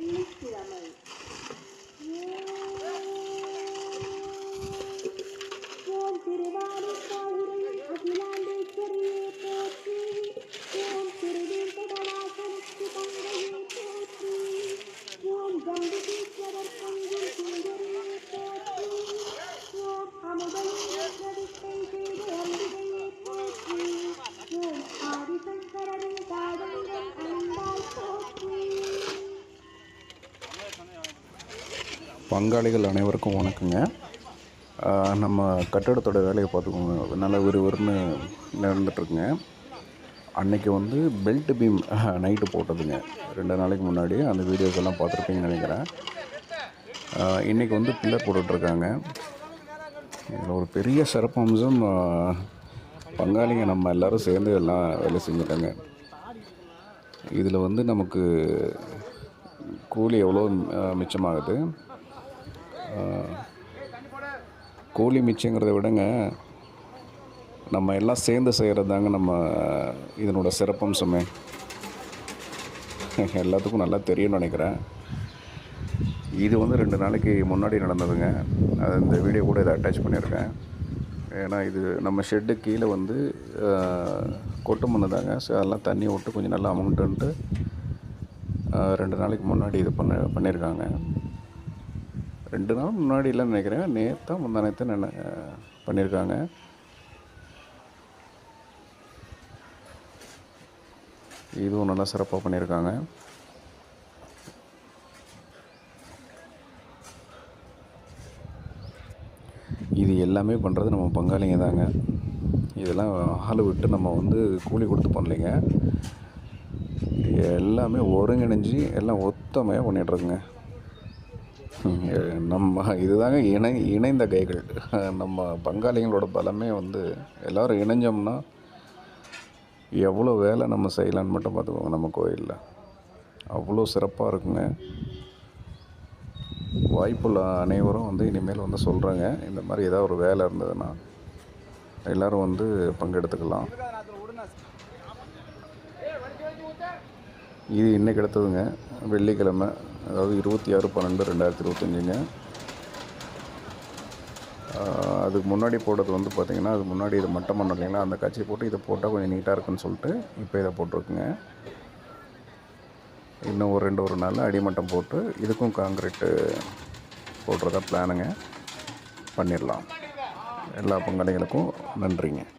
வெள்ளிக்கிழமை ஓம் திருவாரூர் அகிலாண்டேஸ்வரியே போற்றி ஓம் திருவேங்கடவாசனுக்கு தங்கையே போற்றி ஓம் பங்காளிகள் அனைவருக்கும் வணக்கங்க. நம்ம கட்டடத்தோட வேலையை பார்த்துக்கோங்க. நல்ல விறுவிறுன்னு நடந்துட்டுருக்குங்க. அன்றைக்கி வந்து பெல்ட் பீம் நைட்டு போட்டதுங்க. ரெண்டு நாளைக்கு முன்னாடி அந்த வீடியோஸ் எல்லாம் பார்த்துருப்பீங்கன்னு நினைக்கிறேன். இன்றைக்கி வந்து பில்லர் போட்டுட்ருக்காங்க. இதில் ஒரு பெரிய சிறப்பம்சம் பங்காளிங்க நம்ம எல்லாரும் சேர்ந்து எல்லாம் வேலை செஞ்சுட்டாங்க. இதில் வந்து நமக்கு கூலி எவ்வளோ மிச்சமாகுது? கோழி மிச்சங்கிறத விடங்க. நம்ம எல்லாம் சேர்ந்து செய்கிறது தாங்க நம்ம இதனோட சிறப்பம்சமே. எல்லாத்துக்கும் நல்லா தெரியும்னு நினைக்கிறேன். இது வந்து ரெண்டு நாளைக்கு முன்னாடி நடந்ததுங்க. அது இந்த வீடியோ கூட இதை அட்டாச் பண்ணியிருக்கேன். ஏன்னா இது நம்ம ஷெட்டு கீழே வந்து கொட்டு மண்ணு தாங்க. ஸோ அதெல்லாம் தண்ணி விட்டு கொஞ்சம் நல்லா அமௌண்ட்டுன்ட்டு ரெண்டு நாளைக்கு முன்னாடி இது பண்ண பண்ணியிருக்காங்க. ரெண்டு நாள் முன்னாடி இல்லைன்னு நினைக்கிறேன். நேற்று தான் நேற்று பண்ணியிருக்காங்க. இதுவும் நல்லா சிறப்பாக பண்ணியிருக்காங்க. இது எல்லாமே பண்ணுறது நம்ம பங்காளிங்க தாங்க. இதெல்லாம் ஆள் விட்டு நம்ம வந்து கூலி கொடுத்து பண்ணலைங்க. எல்லாமே ஒருங்கிணைஞ்சு எல்லாம் ஒத்தமையாக பண்ணிகிட்ருக்குங்க நம்ம இதுதாங்க இணை இணைந்த கைகள். நம்ம பங்காளிகளோட பலமே வந்து எல்லோரும் இணைஞ்சோம்னா எவ்வளோ வேலை நம்ம செய்யலான்னு மட்டும் பார்த்துக்கோங்க நம்ம கோயிலில். அவ்வளோ சிறப்பாக இருக்குங்க. வாய்ப்புள்ள அனைவரும் வந்து இனிமேல் வந்து சொல்கிறாங்க இந்த மாதிரி ஏதாவது ஒரு வேலை இருந்ததுன்னா எல்லோரும் வந்து பங்கெடுத்துக்கலாம். இது இன்றைக்கி எடுத்ததுங்க வெள்ளிக்கிழமை. அதாவது இருபத்தி ஆறு பன்னெண்டு ரெண்டாயிரத்தி இருபத்தஞ்சுங்க. அதுக்கு முன்னாடி போட்டது வந்து பார்த்திங்கன்னா அது முன்னாடி இது மட்டம் பண்ணோம் இல்லைங்களா? அந்த காட்சி போட்டு இதை போட்டால் கொஞ்சம் நீட்டாக இருக்குன்னு சொல்லிட்டு இப்போ இதை போட்டிருக்குங்க. இன்னும் ஒரு ரெண்டு ஒரு நாள் அடிமட்டம் போட்டு இதுக்கும் காங்கிரீட்டு போடுறதா பிளானுங்க. பண்ணிடலாம். எல்லா பங்காளிகளுக்கும் நன்றிங்க.